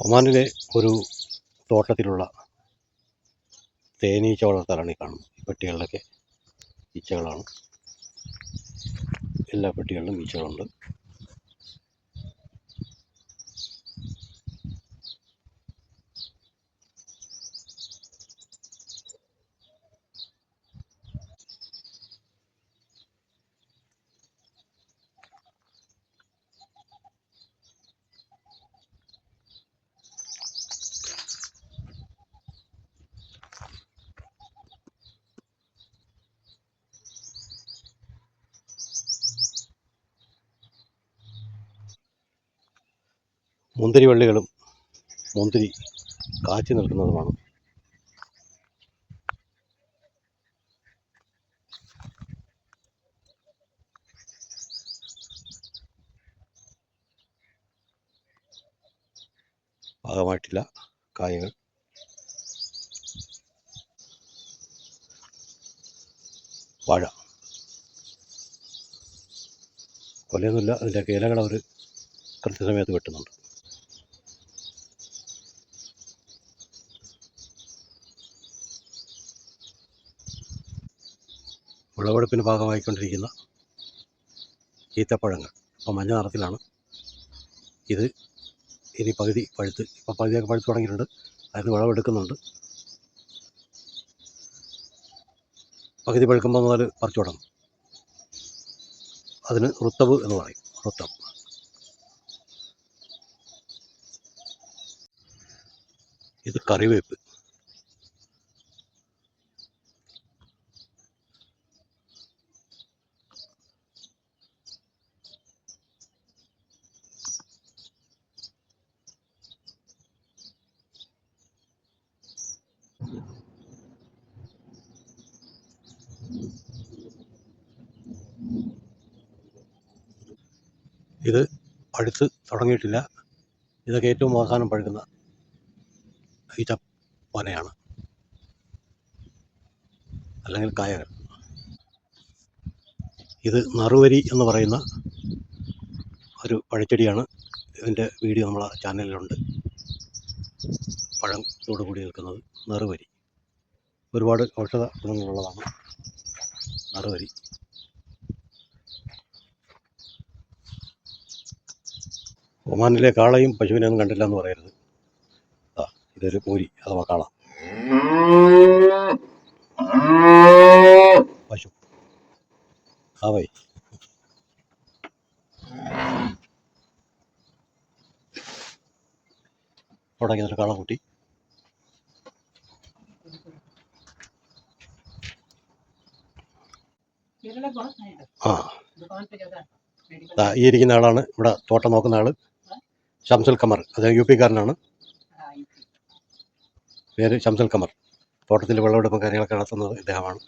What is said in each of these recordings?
ഒമാനിലെ ഒരു തോട്ടത്തിലുള്ള തേനീച്ച വളർത്തലാണ് ഈ കാണുന്നത്. പെട്ടികളിലൊക്കെ ഈച്ചകളാണ്. എല്ലാ പെട്ടികളിലും ഈച്ചകളുണ്ട്. മുന്തിരി വള്ളികളും മുന്തിരി കാച്ചി നിൽക്കുന്നതുമാണ്. പാകമായിട്ടില്ല കായകൾ. വാഴ. കൊലയൊന്നുമില്ല. അതിന്റെ ഇലകൾ അവർ കൃത്യസമയത്ത് വെട്ടുന്നുണ്ട്. വിളവെടുപ്പിന് ഭാഗമായിക്കൊണ്ടിരിക്കുന്ന ഈത്തപ്പഴങ്ങൾ. ഇപ്പോൾ മഞ്ഞ നിറത്തിലാണ്. ഇത് ഇനി പകുതി പഴുത്ത് ഇപ്പോൾ പകുതിയൊക്കെ പഴുത്ത് തുടങ്ങിയിട്ടുണ്ട്. അതിന് വിളവെടുക്കുന്നുണ്ട്. പകുതി പഴുക്കുമ്പോൾ മുതൽ പറിച്ചു തുടങ്ങും അതിന് റുത്തബ് എന്ന് പറയും. റുത്തബ് ഇത് കറിവേപ്പ്. ഇത് പഴുത്ത് തുടങ്ങിയിട്ടില്ല. ഇതൊക്കെ ഏറ്റവും അവസാനം പഴുക്കുന്ന ഈച്ച അല്ലെങ്കിൽ കായകൾ. ഇത് നറുവരി എന്ന് പറയുന്ന ഒരു പഴച്ചെടിയാണ്. ഇതിന്റെ വീഡിയോ നമ്മളെ ചാനലിലുണ്ട്. പഴം കൂടി നിൽക്കുന്നത് നറുവരി. ഒരുപാട് ഔഷധ ഗുണങ്ങളുള്ളതാണ് നറുവരി. ഒമാനിലെ കാളയും പശുവിനെ ഒന്നും കണ്ടില്ല എന്ന് പറയരുത്. ആ ഇതൊരു പൂരി അഥവാ കാള. പശു. ആ വൈ തുടങ്ങിയ കാളക്കുട്ടി ആ. ഈ ഇരിക്കുന്ന ആളാണ്. ഇവിടെ തോട്ടം നോക്കുന്ന ആൾ. ഷംസുൽ കമർ അദ്ദേഹം യു പിക്കാരനാണ്. പേര് ഷംസുൽ കമർ തോട്ടത്തിൽ വെള്ളമെടുപ്പും കാര്യങ്ങളൊക്കെ നടത്തുന്നത് ഇദ്ദേഹമാണ്.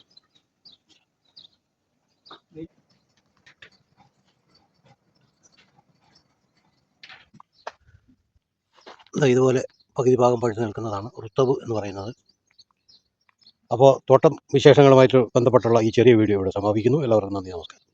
ഇതുപോലെ പകുതി ഭാഗം പഴുത്തു നിൽക്കുന്നതാണ് റുത്തബ് എന്ന് പറയുന്നത്. അപ്പോൾ തോട്ടം വിശേഷങ്ങളുമായിട്ട് ബന്ധപ്പെട്ടുള്ള ഈ ചെറിയ വീഡിയോ ഇവിടെ സമാപിക്കുന്നു. എല്ലാവർക്കും നന്ദി നമസ്കാരം.